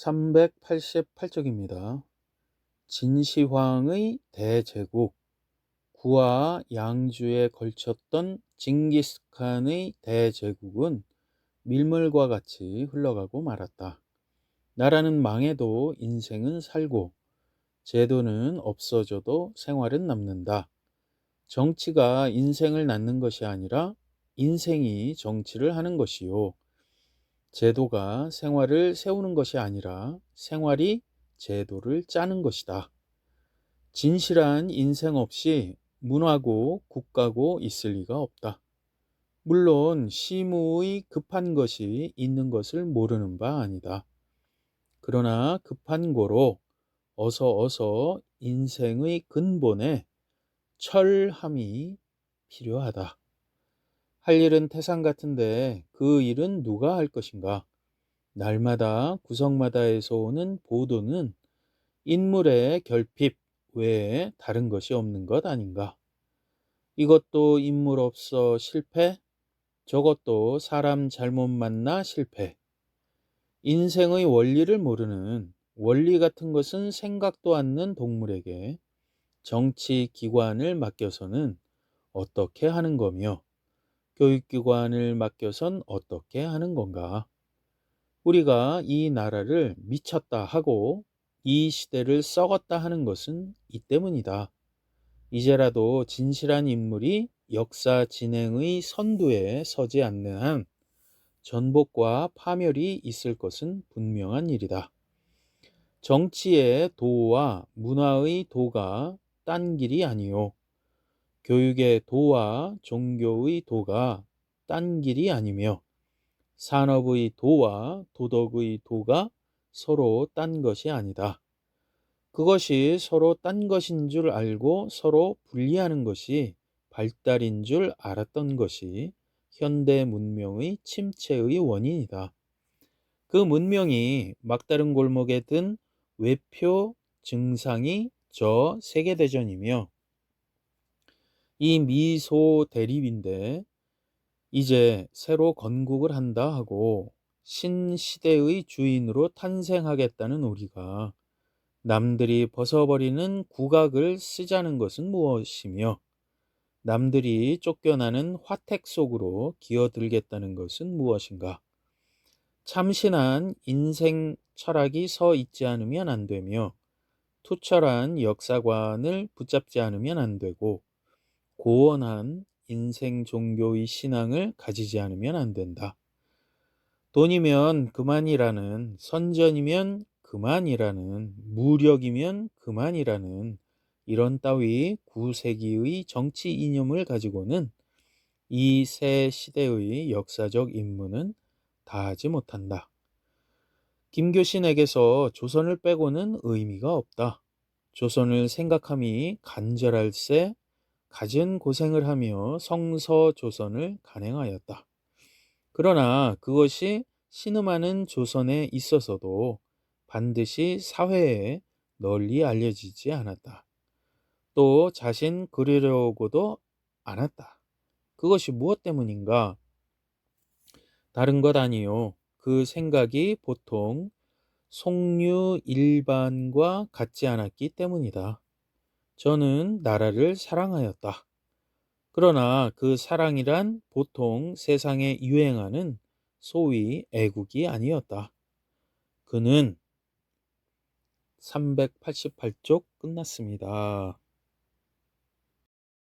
388쪽입니다. 진시황의 대제국 구와 양주에 걸쳤던 징기스칸의 대제국은 밀물과 같이 흘러가고 말았다. 나라는 망해도 인생은 살고 제도는 없어져도 생활은 남는다. 정치가 인생을 낳는 것이 아니라 인생이 정치를 하는 것이요. 제도가 생활을 세우는 것이 아니라 생활이 제도를 짜는 것이다. 진실한 인생 없이 문화고 국가고 있을 리가 없다. 물론 시무의 급한 것이 있는 것을 모르는 바 아니다. 그러나 급한 고로 어서 어서 인생의 근본에 철함이 필요하다. 할 일은 태산 같은데 그 일은 누가 할 것인가? 날마다 구석마다에서 오는 보도는 인물의 결핍 외에 다른 것이 없는 것 아닌가? 이것도 인물 없어 실패? 저것도 사람 잘못 만나 실패. 인생의 원리를 모르는 원리 같은 것은 생각도 않는 동물에게 정치 기관을 맡겨서는 어떻게 하는 거며 교육기관을 맡겨선 어떻게 하는 건가? 우리가 이 나라를 미쳤다 하고 이 시대를 썩었다 하는 것은 이 때문이다. 이제라도 진실한 인물이 역사 진행의 선두에 서지 않는 한 전복과 파멸이 있을 것은 분명한 일이다. 정치의 도와 문화의 도가 딴 길이 아니요. 교육의 도와 종교의 도가 딴 길이 아니며 산업의 도와 도덕의 도가 서로 딴 것이 아니다. 그것이 서로 딴 것인 줄 알고 서로 분리하는 것이 발달인 줄 알았던 것이 현대 문명의 침체의 원인이다. 그 문명이 막다른 골목에 든 외표 증상이 저 세계대전이며 이 미소 대립인데 이제 새로 건국을 한다 하고 신시대의 주인으로 탄생하겠다는 우리가 남들이 벗어버리는 국악을 쓰자는 것은 무엇이며 남들이 쫓겨나는 화택 속으로 기어들겠다는 것은 무엇인가? 참신한 인생 철학이 서 있지 않으면 안 되며 투철한 역사관을 붙잡지 않으면 안 되고 고원한 인생 종교의 신앙을 가지지 않으면 안 된다. 돈이면 그만이라는, 선전이면 그만이라는, 무력이면 그만이라는 이런 따위 구세기의 정치 이념을 가지고는 이 새 시대의 역사적 임무는 다하지 못한다. 김교신에게서 조선을 빼고는 의미가 없다. 조선을 생각함이 간절할세 갖은 고생을 하며 성서 조선을 간행하였다. 그러나 그것이 신음하는 조선에 있어서도 반드시 사회에 널리 알려지지 않았다. 또 자신 그리려고도 않았다. 그것이 무엇 때문인가? 다른 것 아니요. 그 생각이 보통 속류 일반과 같지 않았기 때문이다. 저는 나라를 사랑하였다. 그러나 그 사랑이란 보통 세상에 유행하는 소위 애국이 아니었다. 그는 388쪽 끝났습니다.